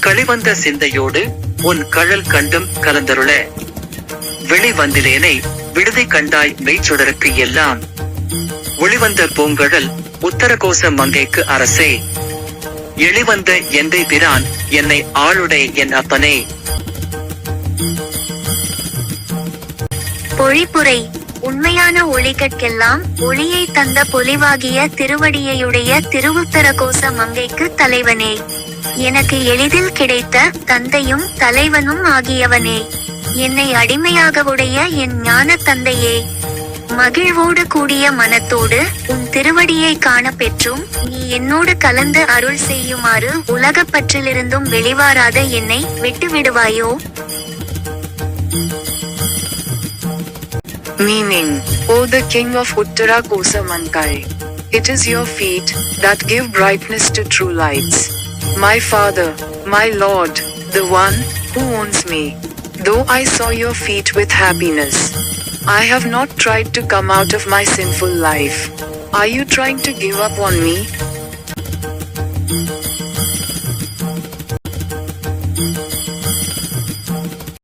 களிவந்த சிந்தையோடு உன் கழல் கண்டும் கலந்தருள. வெளிவந்திலேனை விடுதி கண்டாய் மெய்ச்சுடருக்கு எல்லாம். ஒளிவந்த பூங்கழல் உத்தரகோச மங்கைக்கு அரசே. எளிவந்த எந்தை பிரான் என்னை ஆளுடை என் அப்பனே. பொழிப்புரை. உண்மையான ஒளிகட்கெல்லாம் ஒளியை தந்த பொலிவாகிய திருவடியையுடைய திருவுத்தர கோச மங்கைக்கு தலைவனே. எனக்கு எளிதில் கிடைத்த தந்தையும் தலைவனும் ஆகியவனே என்னை அடிமையாக உடைய என் ஞான தந்தையே மகிழ்வோடு கூடிய மனத்தோடு உன் திருவடியை காண பெற்றும் நீ என்னோடு கலந்து அருள் செய்யுமாறு உலகப் பற்றிலிருந்தும் வெளிவாராத என்னை விட்டு விடுவாயோ Meaning, O the King of Uttara Kosa Mankai, it is your feet that give brightness to true lights. My Father, my Lord, the one who owns me. Though I saw your feet with happiness, I have not tried to come out of my sinful life. Are you trying to give up on me?